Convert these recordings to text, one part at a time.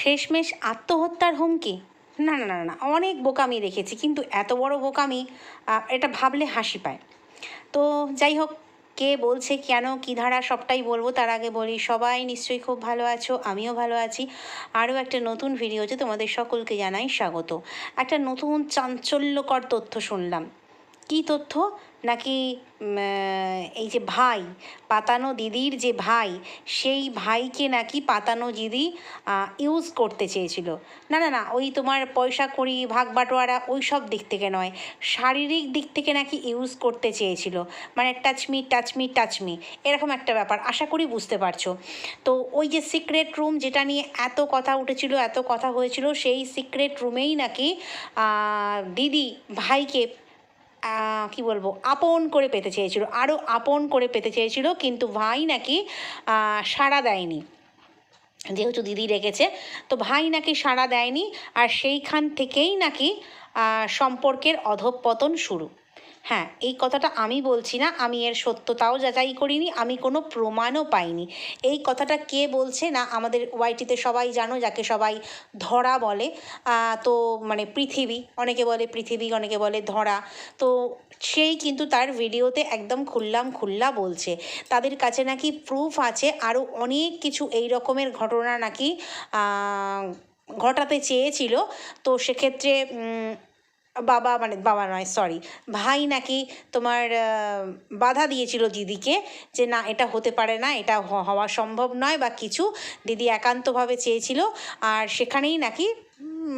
শেষমেশ আত্মহত্যার হুমকি? না না না না অনেক বোকামি দেখেছি, কিন্তু এত বড় বোকামি এটা ভাবলে হাসি পায়। তো যাই হোক, কে বলছে, কেন, কী ধারা, সবটাই বলব, তার আগে বলি, সবাই নিশ্চয়ই খুব ভালো আছো, আমিও ভালো আছি। আরও একটা নতুন ভিডিওতে তোমাদের সকলকে জানাই স্বাগত। একটা নতুন চাঞ্চল্যকর তথ্য শুনলাম। কী তথ্য? নাকি এই যে ভাই, পাতানো দিদির যে ভাই, সেই ভাইকে নাকি পাতানো দিদি ইউজ করতে চেয়েছিল। না না না, ওই তোমার পয়সা, কড়ি, ভাগ, বাটোয়ারা, ওই সব দিক থেকে নয়। শারীরিক দিক থেকে নাকি ইউজ করতে চেয়েছিল। মানে টাচমি টাচমি টাচমি এরকম একটা ব্যাপার। আশা করি বুঝতে পারছ। তো ওই যে সিক্রেট রুম যেটা নিয়ে এত কথা উঠেছিল, এত কথা হয়েছিল, সেই সিক্রেট রুমেই নাকি দিদি ভাইকে কি বলব, আপন করে পেতে চেয়েছিল। আরও আপন করে পেতে চেয়েছিল, কিন্তু ভাই নাকি সাড়া দেয়নি। যেহেতু দিদি রেখেছে, তো ভাই নাকি সাড়া দেয়নি, আর সেইখান থেকেই নাকি সম্পর্কের অধঃপতন শুরু। হ্যাঁ এই কথাটা আমি বলছি না, আমি এর সত্যতাও যাচাই করিনি, আমি কোনো প্রমাণও পাইনি। এই কথাটা কে বলছে না, আমাদের ওয়াইটিতে সবাই জানো, যাকে সবাই ধরা বলে তো মানে পৃথিবী, অনেকে বলে পৃথিবী, অনেকে বলে ধরা, তো সেই কিন্তু তার ভিডিওতে একদম খুললাম খুল্লা বলছে। তাদের কাছে নাকি প্রুফ আছে আরও অনেক কিছু এই রকমের ঘটনা নাকি ঘটাতে চেয়েছিল, তো সেক্ষেত্রে বাবা মানে বাবা নয় সরি ভাই নাকি তোমার বাধা দিয়েছিল দিদিকে যে না, এটা হতে পারে না, এটা হওয়া সম্ভব নয় বা কিছু। দিদি একান্তভাবে চেয়েছিল, আর সেখানেই নাকি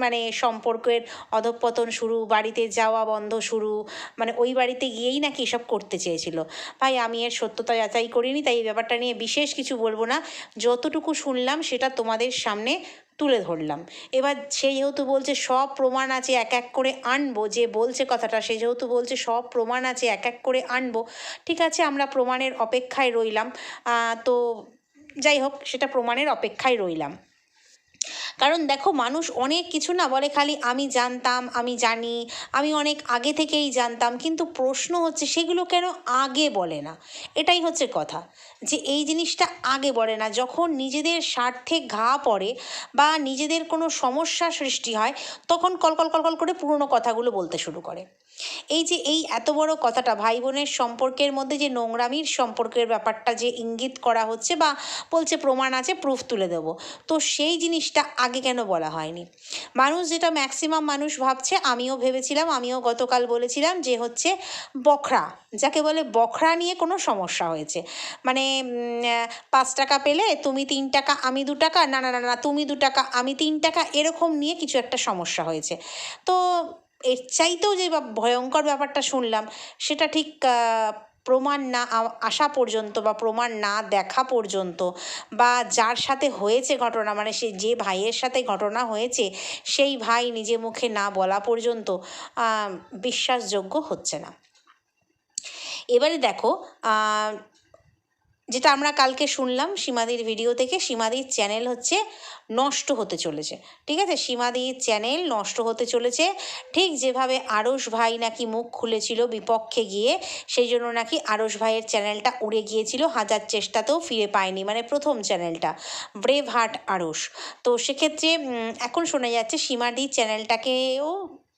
মানে সম্পর্কের অধঃপতন শুরু, বাড়িতে যাওয়া বন্ধ শুরু মানে ওই বাড়িতে গিয়েই নাকি এসব করতে চেয়েছিল। ভাই, আমি এর সত্যতা যাচাই করিনি, তাই এই ব্যাপারটা নিয়ে বিশেষ কিছু বলব না। যতটুকু শুনলাম, সেটা তোমাদের সামনে তুলে ধরলাম। এবার সে যেহেতু বলছে সব প্রমাণ আছে এক এক করে আনব, যে বলছে কথাটা, সে যেহেতু বলছে সব প্রমাণ আছে এক এক করে আনব, ঠিক আছে, আমরা প্রমাণের অপেক্ষায় রইলাম। তো যাই হোক, সেটা প্রমাণের অপেক্ষায় রইলাম। কারণ দেখো মানুষ অনেক কিছু না বলে খালি আমি জানতাম, আমি জানি, আমি অনেক আগে থেকেই জানতাম, কিন্তু প্রশ্ন হচ্ছে সেগুলো কেন আগে বলে না? এটাই হচ্ছে কথা, যে এই জিনিসটা আগে বলে না। যখন নিজেদের স্বার্থে ঘা পড়ে বা নিজেদের কোনো সমস্যা সৃষ্টি হয়, তখন কলকল কলকল করে পুরনো কথাগুলো বলতে শুরু করে। এই যে এই এত বড় কথাটা ভাই বোনের সম্পর্কের মধ্যে যে নোংরামির সম্পর্কের ব্যাপারটা যে ইঙ্গিত করা হচ্ছে বা বলছে প্রমাণ আছে প্রুফ তুলে দেবো। তো সেই জিনিসটা আগে কেন বলা হয়নি? মানুষ যেটা ম্যাক্সিমাম মানুষ ভাবছে, আমিও ভেবেছিলাম, আমিও গতকাল বলেছিলাম যে হচ্ছে বখরা, যাকে বলে বখরা নিয়ে কোনো সমস্যা হয়েছে। মানে পাঁচ টাকা পেলে তুমি তিন টাকা, আমি দু টাকা, না না না না, তুমি দু টাকা, আমি তিন টাকা, এরকম নিয়ে কিছু একটা সমস্যা হয়েছে। তো এর চাইতেও যে ভয়ঙ্কর ব্যাপারটা শুনলাম, সেটা ঠিক প্রমাণ না আসা পর্যন্ত বা প্রমাণ না দেখা পর্যন্ত বা যার সাথে হয়েছে ঘটনা মানে সে যে ভাইয়ের সাথে ঘটনা হয়েছে, সেই ভাই নিজে মুখে না বলা পর্যন্ত বিশ্বাসযোগ্য হচ্ছে না। এবারে দেখো যেটা আমরা কালকে শুনলাম সীমাদির ভিডিও থেকে, সীমাদির চ্যানেল হচ্ছে নষ্ট হতে চলেছে। ঠিক আছে? সীমাদির চ্যানেল নষ্ট হতে চলেছে। ঠিক যেভাবে আড়স ভাই নাকি মুখ খুলেছিল বিপক্ষে গিয়ে, সেই জন্য নাকি আড়স ভাইয়ের চ্যানেলটা উড়ে গিয়েছিল। হাজার চেষ্টাতেও ফিরে পায়নি মানে প্রথম চ্যানেলটা ব্রেভ হার্ট আড়স তো সেক্ষেত্রে এখন শোনা যাচ্ছে সীমাদির চ্যানেলটাকেও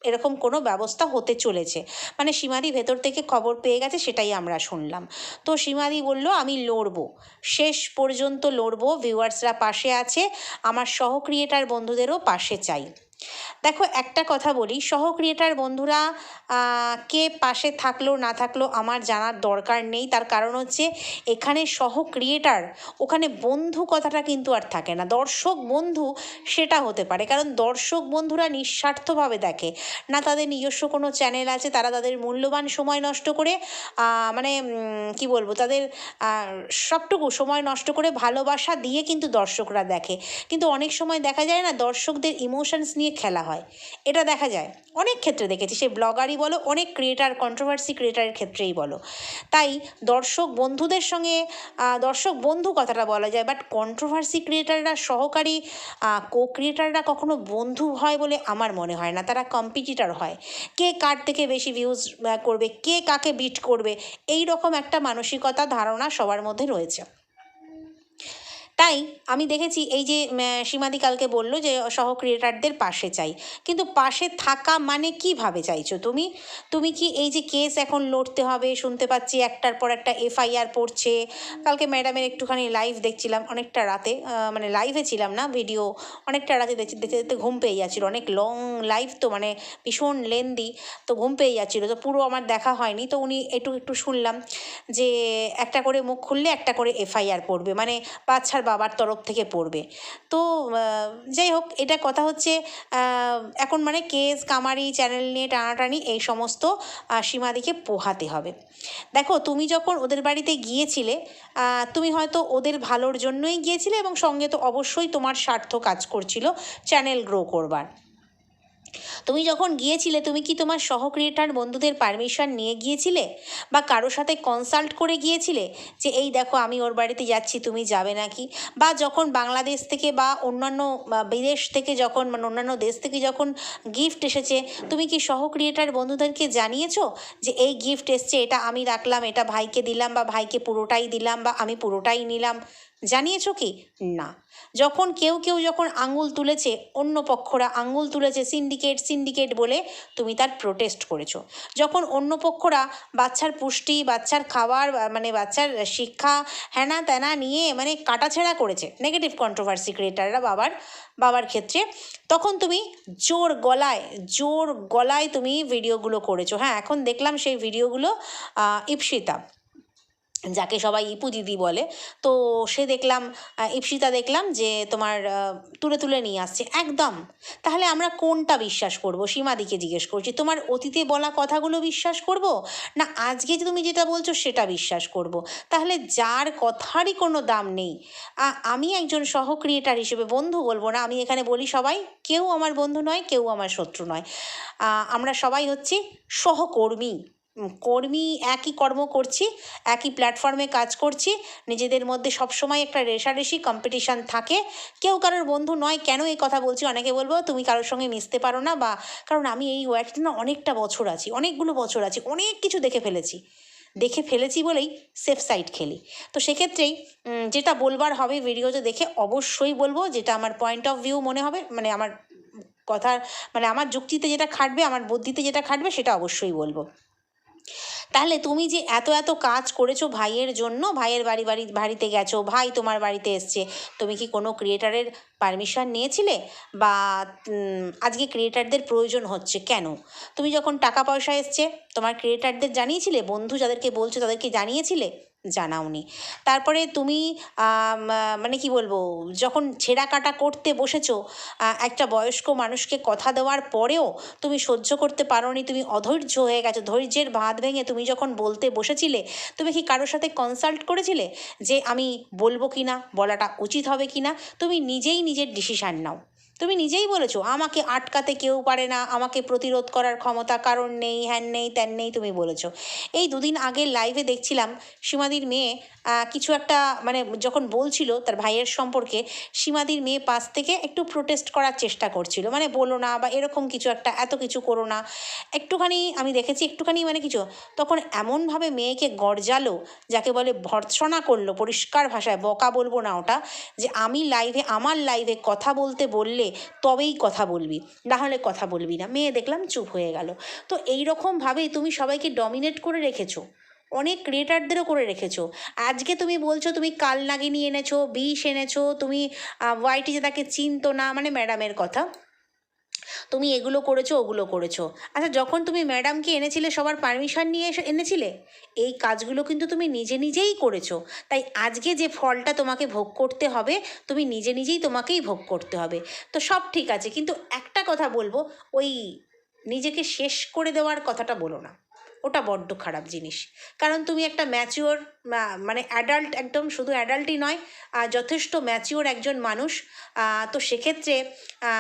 এরকম কোনো ব্যবস্থা হতে চলেছে। মানে সীমাদি ভেতর থেকে খবর পেয়ে গেছে, সেটাই আমরা শুনলাম। তো সীমাদি বলল, আমি লড়বো। শেষ পর্যন্ত লড়বো। ভিউয়ার্সরা পাশে আছে। আমার সহ ক্রিয়েটার বন্ধুদেরও পাশে চাই। দেখো, একটা কথা বলি। সহ ক্রিয়েটার বন্ধুরা কে পাশে থাকল, না থাকল আমার জানার দরকার নেই। তার কারণ হচ্ছে, এখানে সহ ক্রিয়েটার ওখানে বন্ধু কথাটা কিন্তু আর থাকে না। দর্শক বন্ধু, সেটা হতে পারে। কারণ দর্শক বন্ধুরা নিঃস্বার্থভাবে দেখে। না তাদের নিজস্ব কোনো চ্যানেল আছে, তারা তাদের মূল্যবান সময় নষ্ট করে মানে কি বলব, তাদের সবটুকু সময় নষ্ট করে ভালোবাসা দিয়ে কিন্তু দর্শকরা দেখে। কিন্তু অনেক সময় দেখা যায় না, দর্শকদের ইমোশনস নিয়ে খেলা হয়। এটা দেখা যায়। অনেক ক্ষেত্রে দেখেছি সে ব্লগারই বলো, অনেক ক্রিয়েটার কন্ট্রোভার্সি ক্রিয়েটারের ক্ষেত্রেই বলো। তাই দর্শক বন্ধুদের সঙ্গে দর্শক বন্ধু কথাটা বলা যায় বাট কন্ট্রোভার্সি ক্রিয়েটাররা সহকারী কো ক্রিয়েটাররা কখনো বন্ধু হয় বলে আমার মনে হয় না। তারা কম্পিটিটর হয়। কে কার থেকে বেশি ভিউজ করবে, কে কাকে বিট করবে এই রকম একটা মানসিকতা, ধারণা সবার মধ্যে রয়েছে। তাই আমি দেখেছি এই যে সীমাদি কালকে বলল যে, সহ ক্রিয়েটারদের পাশে চাই। কিন্তু পাশে থাকা মানে কীভাবে চাইছো তুমি? তুমি কি এই যে কেস এখন লড়তে হবে, শুনতে পাচ্ছি একটার পর একটা এফআইআর পড়ছে। কালকে ম্যাডামের একটুখানি লাইভ দেখছিলাম অনেকটা রাতে মানে লাইভে ছিলাম না ভিডিও অনেকটা রাতে দেখতে দেখতে ঘুম পেয়ে যাচ্ছিল। অনেক লং লাইভ তো মানে ভীষণ লেন্দি তো ঘুম পেয়ে যাচ্ছিল। তো পুরো আমার দেখা হয়নি। তো উনি একটু একটু শুনলাম যে, একটা করে মুখ খুললে একটা করে এফআইআর পড়বে। মানে বাচ্চার বাবার তরফ থেকে পড়বে। তো যাই হোক, এটা কথা হচ্ছে এখন মানে কেস, কামারি, চ্যানেল নিয়ে টানাটানি, এই সমস্ত সীমাদিকে পোহাতে হবে। দেখো, তুমি যখন ওদের বাড়িতে গিয়েছিলে তুমি হয়তো ওদের ভালোর জন্যই গিয়েছিলে এবং সঙ্গে তো অবশ্যই তোমার স্বার্থ কাজ করছিল চ্যানেল গ্রো করবার। তুমি যখন গিয়েছিলে, তুমি কি তোমার সহ ক্রিয়েটার বন্ধুদের পারমিশন নিয়ে গিয়েছিলে? বা কারোর সাথে কনসাল্ট করে গিয়েছিলে যে, এই দেখো, আমি ওর বাড়িতে যাচ্ছি, তুমি যাবে নাকি? বা যখন বাংলাদেশ থেকে বা অন্যান্য বিদেশ থেকে যখন মানে অন্যান্য দেশ থেকে যখন গিফট এসেছে, তুমি কি সহ ক্রিয়েটার বন্ধুদেরকে জানিয়েছো যে, এই গিফট এসছে, এটা আমি রাখলাম, এটা ভাইকে দিলাম বা ভাইকে পুরোটাই দিলাম বা আমি পুরোটাই নিলাম? জানিয়েছো কি? না। যখন কেউ কেউ যখন আঙুল তুলেছে, অন্য পক্ষরা আঙুল তুলেছে সিন্ডিকেট সিন্ডিকেট বলে তুমি তার প্রোটেস্ট করেছ। যখন অন্য পক্ষরা বাচ্চার পুষ্টি, বাচ্চার খাবার মানে বাচ্চার শিক্ষা হ্যানা ত্যানা নিয়ে মানে কাটাছেড়া করেছে নেগেটিভ কন্ট্রোভার্সি ক্রিয়েটাররা বাবার বাবার ক্ষেত্রে, তখন তুমি জোর গলায় জোর গলায় তুমি ভিডিওগুলো করেছ। হ্যাঁ এখন দেখলাম সেই ভিডিওগুলো ইপসিতা। যাকে সবাই ইপু দিদি বলে। তো সে দেখলাম ইপসিতা দেখলাম যে তোমার তুলে তুলে নিয়ে আসছে। একদম। তাহলে আমরা কোনটা বিশ্বাস করব? সীমাদিকে জিজ্ঞেস করছি, তোমার অতীতে বলা কথাগুলো বিশ্বাস করব? না, আজকে যে তুমি যেটা বলছো সেটা বিশ্বাস করব। তাহলে যার কথারই কোনো দাম নেই। আমি একজন সহ ক্রিয়েটার হিসেবে বন্ধু বলব না। আমি এখানে বলি সবাই, কেউ আমার বন্ধু নয়, কেউ আমার শত্রু নয়। আমরা সবাই হচ্ছি সহকর্মী। কর্মী একই কর্ম করছি, একই প্ল্যাটফর্মে কাজ করছি, নিজেদের মধ্যে সবসময় একটা রেশারেশি কম্পিটিশান থাকে। কেউ কারোর বন্ধু নয়, কেন এই কথা বলছি? অনেকে বলব, তুমি কারোর সঙ্গে মিশতে পারো না বা কারণ আমি এই ওয়ার্কটা না অনেকটা বছর আছি, অনেকগুলো বছর আছি, অনেক কিছু দেখে ফেলেছি। দেখে ফেলেছি বলেই সেফ সাইড খেলি। তো সেক্ষেত্রেই যেটা বলবার হবে ভিডিওতে দেখে অবশ্যই বলব, যেটা আমার পয়েন্ট অফ ভিউ মনে হবে মানে আমার কথার মানে আমার যুক্তিতে যেটা খাটবে, আমার বুদ্ধিতে যেটা খাটবে, সেটা অবশ্যই বলব। তাহলে তুমি যে এত এত কাজ করেছ ভাইয়ের জন্য, ভাইয়ের বাড়ি বাড়ি, বাড়িতে গেছো, ভাই তোমার বাড়িতে এসছে, তুমি কি কোনো ক্রিয়েটারের পারমিশন নিয়েছিলে? বা আজকে ক্রিয়েটারদের প্রয়োজন হচ্ছে কেন? তুমি যখন টাকা পয়সা এসছে, তোমার ক্রিয়েটারদের জানিয়েছিলে? বন্ধু যাদেরকে বলছো তাদেরকে জানিয়েছিলে? জানাওনি। তারপরে তুমি মানে কি বলব, যখন ছেঁড়া কাটা করতে বসেছো একটা বয়স্ক মানুষকে কথা দেওয়ার পরেও তুমি সহ্য করতে পারোনি, তুমি অধৈর্য হয়ে গেছো, ধৈর্যের বাঁধ ভেঙে তুমি যখন বলতে বসেছিলে, তুমি কি কারোর সাথে কনসাল্ট করেছিলে যে আমি বলব কি না বলাটা উচিত হবে কি না তুমি নিজেই নিজের ডিসিশান নাও। তুমি নিজেই বলেছ, আমাকে আটকাতে কেউ পারে না, আমাকে প্রতিরোধ করার ক্ষমতা কারণ নেই, হ্যান নেই, ত্যান নেই, তুমি বলেছ। এই দুদিন আগে লাইভে দেখছিলাম সীমাদির মেয়ে কিছু একটা মানে যখন বলছিল তার ভাইয়ের সম্পর্কে, সীমাদির মেয়ে পাশ থেকে একটু প্রোটেস্ট করার চেষ্টা করছিল। মানে বলো না বা এরকম কিছু একটা, এত কিছু করো না। একটুখানি আমি দেখেছি, একটুখানি মানে কিছু তখন এমনভাবে মেয়েকে গরজালো, যাকে বলে ভর্ৎসনা করল, পরিষ্কার ভাষায়, বকা বলব না ওটা, যে আমি লাইভে আমার লাইভে কথা বলতে বললে তবেই কথা বলবি নাহলে কথা বলবি না। মেয়ে দেখলাম চুপ হয়ে গেল। তো এই রকমভাবেই তুমি সবাইকে ডমিনেট করে রেখেছো? অনেক ক্রিয়েটারদেরও করে রেখেছো? আজকে তুমি বলছো তুমি কাল নাগিনি এনেছো, বিষ এনেছো, তুমি ওয়াইটি যে তাকে চিনতো না মানে ম্যাডামের কথা। তুমি এগুলো করেছ, ওগুলো করেছ। আচ্ছা যখন তুমি ম্যাডামকে এনেছিলে, সবার পারমিশন নিয়ে এসে এনেছিলে? এই কাজগুলো কিন্তু তুমি নিজে নিজেই করেছ। তাই আজকে যে ফলটা তোমাকে ভোগ করতে হবে, তুমি নিজে নিজেই তোমাকেই ভোগ করতে হবে। তো সব ঠিক আছে, কিন্তু একটা কথা বলব, ওই নিজেকে শেষ করে দেওয়ার কথাটা বলো না। ওটা বড্ড খারাপ জিনিস। কারণ তুমি একটা ম্যাচিওর মানে অ্যাডাল্ট একদম শুধু অ্যাডাল্টই নয় যথেষ্ট ম্যাচিওর একজন মানুষ। তো সেক্ষেত্রে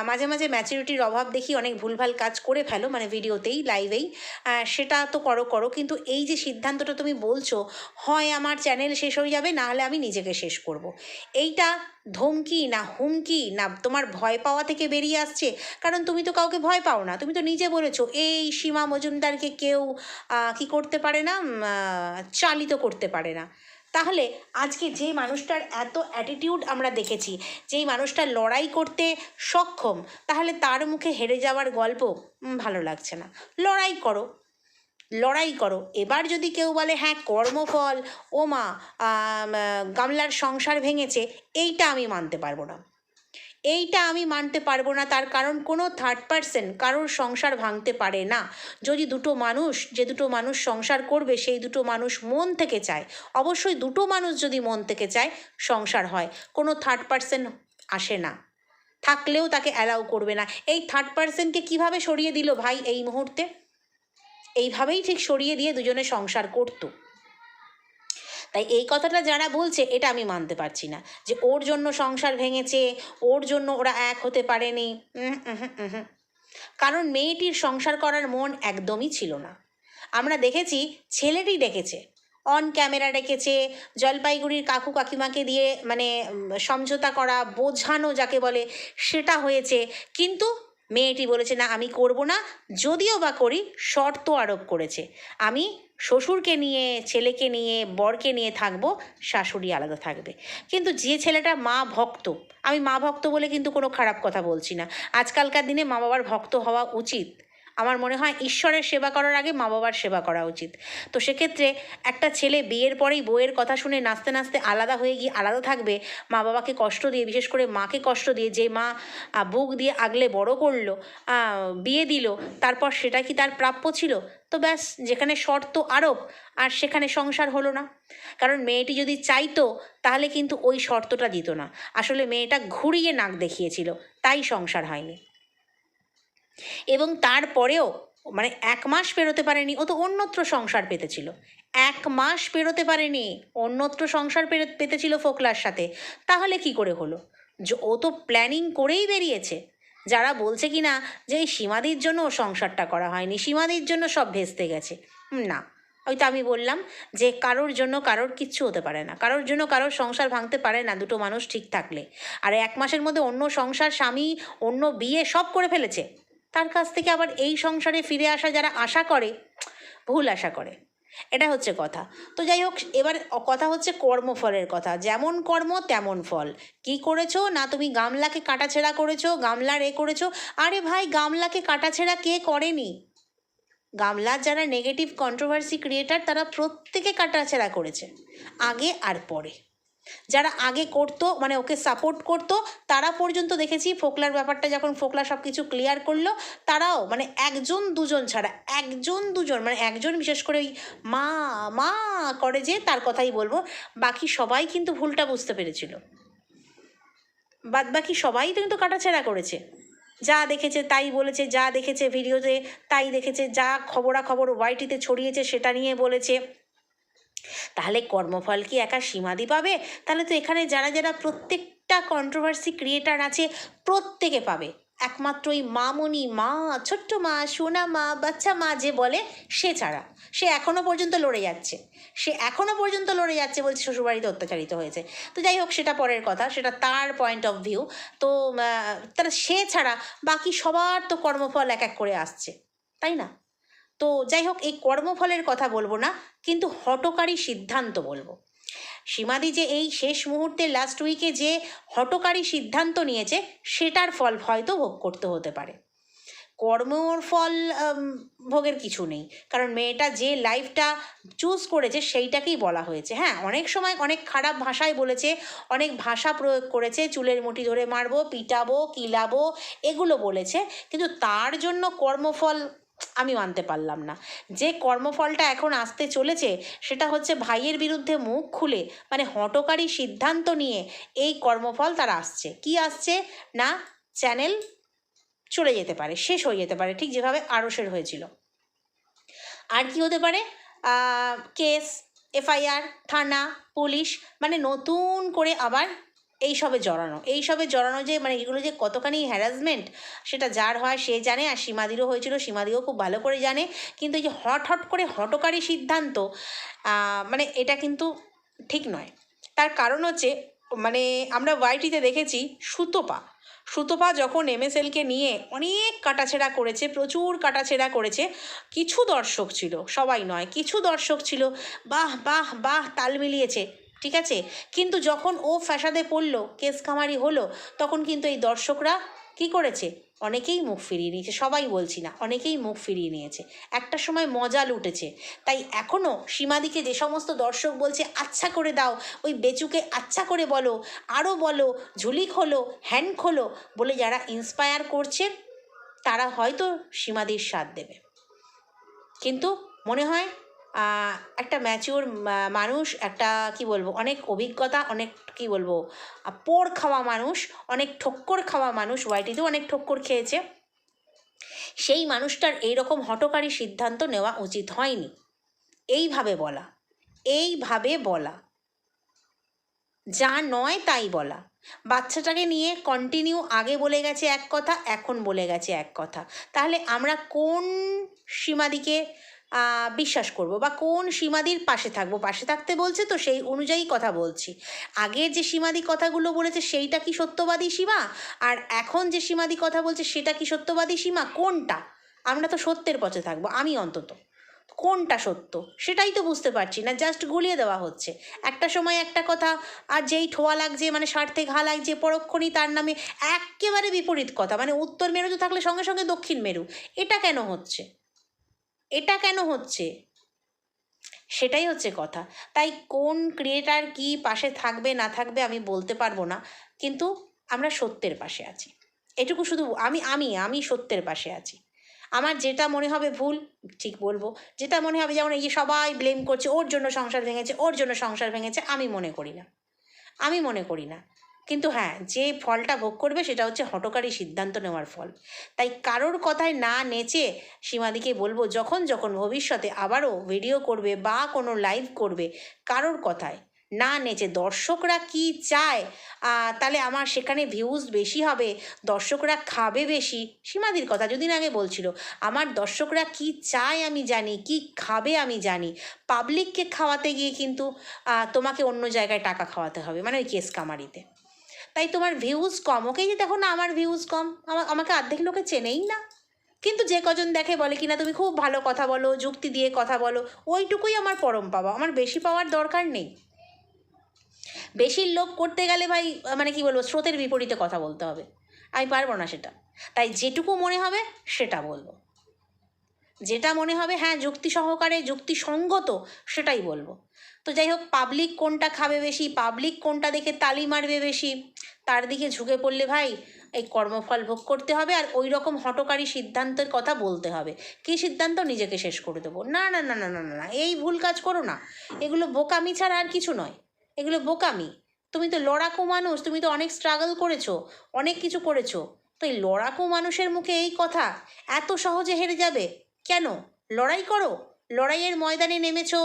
মাঝে মাঝে ম্যাচিউরিটির অভাব দেখি অনেক ভুলভাল কাজ করে ফেলো মানে ভিডিওতেই লাইভেই সেটা তো করো করো। কিন্তু এই যে সিদ্ধান্তটা তুমি বলছো, হয় আমার চ্যানেল শেষ হয়ে যাবে, না হলে আমি নিজেকে শেষ করব। এইটা ধমকি না হুমকি না তোমার ভয় পাওয়া থেকে বেরিয়ে আসছে? কারণ তুমি তো কাউকে ভয় পাও না। তুমি তো নিজে বলেছ, এই সীমা মজুমদারকে কেউ কি করতে পারে না? চালিত করতে পারে না। তাহলে আজকে যে মানুষটার এত অ্যাটিটিউড আমরা দেখেছি, যেই মানুষটা লড়াই করতে সক্ষম, তাহলে তার মুখে হেরে যাওয়ার গল্প ভালো লাগছে না। লড়াই করো লড়াই করো। এবার যদি কেউ বলে হ্যাঁ কর্মফল ও মা গামলার সংসার ভেঙেছে, এইটা আমি মানতে পারব না। এইটা আমি মানতে পারব না, তার কারণ কোনো থার্ড পার্সন কারোর সংসার ভাঙতে পারে না। যদি দুটো মানুষ, যে দুটো মানুষ সংসার করবে, সেই দুটো মানুষ মন থেকে চায়। অবশ্যই দুটো মানুষ যদি মন থেকে চায়, সংসার হয়। কোনো থার্ড পার্সন আসে না। থাকলেও তাকে অ্যালাউ করবে না। এই থার্ড পার্সনকে কীভাবে সরিয়ে দিল ভাই এই মুহূর্তে? এইভাবেই ঠিক সরিয়ে দিয়ে দুজনে সংসার করতো। তাই এই কথাটা যারা বলছে, এটা আমি মানতে পারছি না। যে ওর জন্য সংসার ভেঙেছে, ওর জন্য ওরা এক হতে পারেনি। কারণ মেয়েটির সংসার করার মন একদমই ছিল না। আমরা দেখেছি ছেলেটি ডেকেছে অন ক্যামেরা ডেকেছে জলপাইগুড়ির কাকু কাকিমাকে দিয়ে মানে সমঝোতা করা, বোঝানো যাকে বলে, সেটা হয়েছে। কিন্তু মেয়েটি বলেছে, না, আমি করব না। যদিও বা করি, শর্ত আরোপ করেছে। আমি শ্বশুরকে নিয়ে, ছেলেকে নিয়ে, বরকে নিয়ে থাকব, শাশুড়ি আলাদা থাকবে। কিন্তু যে ছেলেটা মা ভক্ত, আমি মা ভক্ত বলে কিন্তু কোনো খারাপ কথা বলছি না। আজকালকার দিনে মা বাবার ভক্ত হওয়া উচিত। আমার মনে হয় ঈশ্বরের সেবা করার আগে মা বাবার সেবা করা উচিত। তো সেক্ষেত্রে একটা ছেলে বিয়ের পরেই বইয়ের কথা শুনে নাচতে নাচতে আলাদা হয়ে গিয়ে আলাদা থাকবে মা বাবাকে কষ্ট দিয়ে, বিশেষ করে মাকে কষ্ট দিয়ে, যে মা বুক দিয়ে আগলে বড় করল বিয়ে দিল, তারপর সেটা কি তার প্রাপ্য ছিল? তো ব্যাস, যেখানে শর্ত আরোপ, আর সেখানে সংসার হলো না। কারণ মেয়েটি যদি চাইতো, তাহলে কিন্তু ওই শর্তটা দিত না। আসলে মেয়েটা ঘুরিয়ে নাক দেখিয়েছিল, তাই সংসার হয়নি। এবং তারপরেও মানে এক মাস পেরোতে পারেনি, ও তো অন্যত্র সংসার পেতেছিল। এক মাস পেরোতে পারেনি, অন্যত্র সংসার পেতেছিল ফোকলার সাথে। তাহলে কি করে হলো? য- ও তো প্ল্যানিং করেই বেরিয়েছে। যারা বলছে কি না যে এই সীমাদির জন্য ও সংসারটা করা হয়নি, সীমাদির জন্য সব ভেস্তে গেছে। না। ওই তো আমি বললাম যে কারোর জন্য কারোর কিচ্ছু হতে পারে না। কারোর জন্য কারোর সংসার ভাঙতে পারে না দুটো মানুষ ঠিক থাকলে। আর এক মাসের মধ্যে অন্য সংসার, স্বামী, অন্য বিয়ে সব করে ফেলেছে। তার কাছ থেকে আবার এই সংসারে ফিরে আসা যারা আশা করে, ভুল আশা করে। এটা হচ্ছে কথা। তো যাই হোক, এবার কথা হচ্ছে কর্মফলের কথা। যেমন কর্ম, তেমন ফল। কি করেছ? না তুমি গামলাকে কাটাছেড়া করেছ, গামলার এ করেছ? আরে ভাই, গামলাকে কাটাছেড়া কে করেনি? গামলার যারা নেগেটিভ কন্ট্রোভার্সি ক্রিয়েটার তারা প্রত্যেকে কাটাছেড়া করেছে। আগে আর পরে। যারা আগে করতো মানে ওকে সাপোর্ট করতো, তারা পর্যন্ত দেখেছি ফোকলার ব্যাপারটা যখন ফোকলা সব কিছু ক্লিয়ার করল, তারাও মানে একজন দুজন ছাড়া, একজন দুজন মানে একজন বিশেষ করে ওই মা মা করে যে তার কথাই বলব, বাকি সবাই কিন্তু ভুলটা বুঝতে পেরেছিল। বাদ বাকি সবাই কিন্তু কাটাছেড়া করেছে। যা দেখেছে তাই বলেছে, যা দেখেছে ভিডিওতে তাই দেখেছে, যা খবরাখবর ওয়াইটিতে ছড়িয়েছে সেটা নিয়ে বলেছে। তাহলে কর্মফল কি একা সীমাদি পাবে? তাহলে তো এখানে যারা যারা প্রত্যেকটা কন্ট্রোভার্সি ক্রিয়েটার আছে, প্রত্যেকে পাবে। একমাত্র ওই মামনি মা, ছোট্ট মা, সোনা মা, বাচ্চা মা যে বলে, সে ছাড়া। সে এখনও পর্যন্ত লড়ে যাচ্ছে। সে এখনও পর্যন্ত লড়ে যাচ্ছে বলছে শ্বশুরবাড়িতে অত্যাচারিত হয়েছে। তো যাই হোক, সেটা পরের কথা, সেটা তার পয়েন্ট অফ ভিউ তো তাহলে সে ছাড়া বাকি সবার তো কর্মফল এক এক করে আসছে। তাই না? তো যাই হোক, এই কর্মফলের কথা বলব না, কিন্তু হটকারী সিদ্ধান্ত বলব। সীমাদি যে এই শেষ মুহূর্তে লাস্ট উইকে যে হটকারী সিদ্ধান্ত নিয়েছে, সেটার ফল হয়তো ভোগ করতে হতে পারে। কর্মর ফল ভোগের কিছু নেই, কারণ মেয়েটা যে লাইফটা চুজ করেছে, সেইটাকেই বলা হয়েছে। হ্যাঁ অনেক সময় অনেক খারাপ ভাষায় বলেছে, অনেক ভাষা প্রয়োগ করেছে, চুলের মুঠি ধরে মারবো, পিটাবো, কিলাবো, এগুলো বলেছে, কিন্তু তার জন্য কর্মফল আমি মানতে পারলাম না। যে কর্মফলটা এখন আসতে চলেছে, সেটা হচ্ছে ভাইয়ের বিরুদ্ধে মুখ খুলে মানে হটকারী সিদ্ধান্ত নিয়ে এই কর্মফল তার আসছে। কি আসছে? না, চ্যানেল চলে যেতে পারে, শেষ হয়ে যেতে পারে, ঠিক যেভাবে আরসের হয়েছিল। আর কি হতে পারে? কেস, এফআইআর, থানা, পুলিশ মানে নতুন করে আবার এইসবে জড়ানো এইসবে জড়ানো যে মানে এগুলো যে কতখানি হ্যারাসমেন্ট সেটা যার হয় সে জানে আর সীমাদিরও হয়েছিল, সীমাদিও খুব ভালো করে জানে। কিন্তু এই যে হট হট করে হটকারী সিদ্ধান্ত মানে এটা কিন্তু ঠিক নয়। তার কারণ হচ্ছে মানে আমরা ওয়াইটিতে দেখেছি সুতোপা। সুতোপা যখন এম এমএসএলকে নিয়ে অনেক কাটাছেড়া করেছে, প্রচুর কাটাছেড়া করেছে, কিছু দর্শক ছিল, সবাই নয়, কিছু দর্শক ছিল, বাহ বাহ বাহ, তাল মিলিয়েছে। ঠিক আছে? কিন্তু যখন ও ফ্যাসাদে পড়ল, কেস কামারি হলো, তখন কিন্তু এই দর্শকরা কি করেছে? অনেকেই মুখ ফিরিয়ে নিয়েছে, সবাই বলছি না, অনেকেই মুখ ফিরিয়ে নিয়েছে। একটা সময় মজা লুটেছে। তাই এখনও সীমাদিকে যে সমস্ত দর্শক বলছে আচ্ছা করে দাও, ওই বেচুকে আচ্ছা করে বলো আরও বলো, ঝুলি খোলো হ্যান্ড খোলো, বলে যারা ইন্সপায়ার করছে, তারা হয়তো সীমাদির স্বাদ দেবে। কিন্তু মনে হয় একটা ম্যাচিওর মানুষ, একটা, কি বলব, অনেক অভিজ্ঞতা, অনেক, কি বলব পোড় খাওয়া মানুষ, অনেক ঠক্কর খাওয়া মানুষ, ওয়াইটিতেও অনেক ঠক্কর খেয়েছে। সেই মানুষটার এইরকম হটকারী সিদ্ধান্ত নেওয়া উচিত হয়নি। এইভাবে বলা এইভাবে বলা। যা নয় তাই বলা। বাচ্চাটাকে নিয়ে কন্টিনিউ আগে বলে গেছে এক কথা, এখন বলে গেছে এক কথা। তাহলে আমরা কোন সীমাদিকে বিশ্বাস করব বা কোন সীমাদির পাশে থাকব। পাশে থাকতে বলছে তো সেই অনুযায়ী কথা বলছি। আগের যে সীমাদি কথাগুলো বলেছে সেইটা কি সত্যবাদী সীমা? আর এখন যে সীমাদি কথা বলছে সেটা কি সত্যবাদী সীমা? কোনটা? আমরা তো সত্যের পথে থাকব, আমি অন্তত। কোনটা সত্য? সেটাই তো বুঝতে পারছি না, জাস্ট গুলিয়ে দেওয়া হচ্ছে। একটা সময় একটা কথা, আর যেই ঠোয়া লাগছে মানে স্বার্থে ঘা লাগছে, পরক্ষণই তার নামে একেবারে বিপরীত কথা। মানে উত্তর মেরুতে থাকলে সঙ্গে সঙ্গে দক্ষিণ মেরু। এটা কেন হচ্ছে? এটা কেন হচ্ছে? সেটাই হচ্ছে কথা। তাই কোন ক্রিয়েটার কি পাশে থাকবে, না থাকবে আমি বলতে পারব না। কিন্তু আমরা সত্যের পাশে আছি। এটুকু শুধু আমি আমি আমি সত্যের পাশে আছি। আমার যেটা মনে হবে ভুল, ঠিক বলব। যেটা মনে হবে যেমন এই যে সবাই ব্লেম করছে, ওর জন্য সংসার ভেঙেছে, ওর জন্য সংসার ভেঙেছে, আমি মনে করি না। আমি মনে করি না। কিন্তু হ্যাঁ যে ফলটা ভোগ করবে সেটা হচ্ছে হটকারী সিদ্ধান্ত নেওয়ার ফল। তাই কারোর কথায় না নেচে সীমাদিকে বলব, যখন যখন ভবিষ্যতে আবারও ভিডিও করবে বা কোনো লাইভ করবে কারোর কথায় না নেচে, দর্শকরা কি চায়? তাহলে আমার সেখানে ভিউজ বেশি হবে, দর্শকরা খাবে বেশি? সীমাদির কথা যদিন আগে বলছিল, আমার দর্শকরা কি চায় আমি জানি, কি খাবে আমি জানি। পাবলিককে খাওয়াতে গিয়ে কিন্তু তোমাকে অন্য জায়গায় টাকা খাওয়াতে হবে। মানে ওই কেস কামারিতে। তাই তোমার ভিউজ কম। ওকেই যে দেখো না, আমার ভিউজ কম। আমাকে অর্ধেক লোকে চেনেই না। কিন্তু যে কজন দেখে বলে কিনা, তুমি খুব ভালো কথা বলো, যুক্তি দিয়ে কথা বলো, ওইটুকুই আমার পরম পাওয়া। আমার বেশি পাওয়ার দরকার নেই। বেশি লোভ করতে গেলে ভাই মানে কি বলব, স্রোতের বিপরীতে কথা বলতে হবে। আমি পারব না সেটা। তাই যেটুকু মনে হবে, সেটা বলব। যেটা মনে হবে হ্যাঁ যুক্তি সহকারে যুক্তিসঙ্গত সেটাই বলব। তো যাই হোক পাবলিক কোনটা খাবে বেশি? পাবলিক কোনটা দেখে তালি মারবে বেশি? তার দিকে ঝুঁকে পড়লে ভাই, এই কর্মফল ভোগ করতে হবে আর ওই রকম হটকারী সিদ্ধান্তের কথা বলতে হবে। কী সিদ্ধান্ত? নিজেকে শেষ করে দেবো। না না না না না না না, এই ভুল কাজ করো না। এগুলো বোকামি ছাড়া আর কিছু নয়। এগুলো বোকামি। তুমি তো লড়াকু মানুষ, তুমি তো অনেক স্ট্রাগল করেছ, অনেক কিছু করেছ। তো এই লড়াকু মানুষের মুখে এই কথা এত সহজে হেরে যাবে? কেন? লড়াই করো। লড়াইয়ের ময়দানে নেমেছো।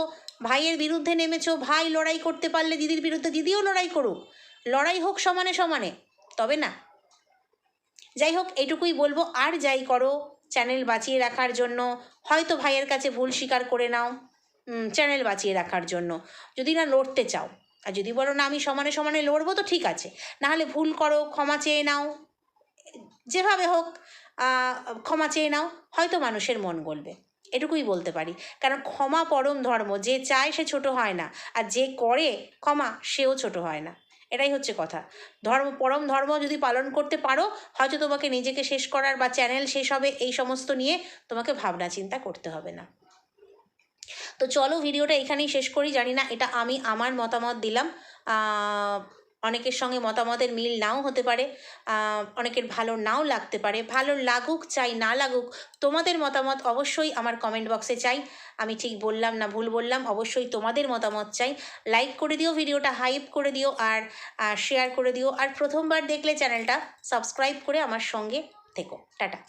ভাইয়ের বিরুদ্ধে নেমেছো, ভাই লড়াই করতে পারলে দিদির বিরুদ্ধে দিদিও লড়াই করুক। লড়াই হোক সমানে সমানে, তবে না। যাই হোক, এটুকুই বলব, আর যাই করো, চ্যানেল বাঁচিয়ে রাখার জন্য, হয়তো ভাইয়ের কাছে ভুল স্বীকার করে নাও চ্যানেল বাঁচিয়ে রাখার জন্য। যদি না লড়তে চাও, আর যদি বলো না আমি সমানে সমানে লড়বো, তো ঠিক আছে। নাহলে ভুল করো, ক্ষমা চেয়ে নাও, যেভাবে হোক ক্ষমা চেয়ে নাও, হয়তো মানুষের মন গলবে। এটুকুই বলতে পারি। কারণ ক্ষমা পরম ধর্ম, যে চায় সে ছোট হয় না, আর যে করে ক্ষমা সেও ছোট হয় না। এটাই হচ্ছে কথা। ধর্ম, পরম ধর্ম যদি পালন করতে পারো, হয়তো তোমাকে নিজেকে শেষ করার বা চ্যানেল শেষ হবে এই সমস্ত নিয়ে তোমাকে ভাবনা চিন্তা করতে হবে না। তো চলো, ভিডিওটা এখানেই শেষ করি। জানি না এটা আমি আমার মতামত দিলাম। অনেকের সঙ্গে মতামতের মিল নাও হতে পারে অনেকের ভালো নাও লাগতে পারে। ভালো লাগুক চাই না লাগুক, তোমাদের মতামত অবশ্যই আমার কমেন্ট বক্সে চাই। আমি ঠিক বললাম না ভুল বললাম, অবশ্যই তোমাদের মতামত চাই। লাইক করে দিও ভিডিওটা হাইপ করে দিও আর শেয়ার করে দিও। আর প্রথমবার দেখলে চ্যানেলটা সাবস্ক্রাইব করে আমার সঙ্গে থেকো। টাটা।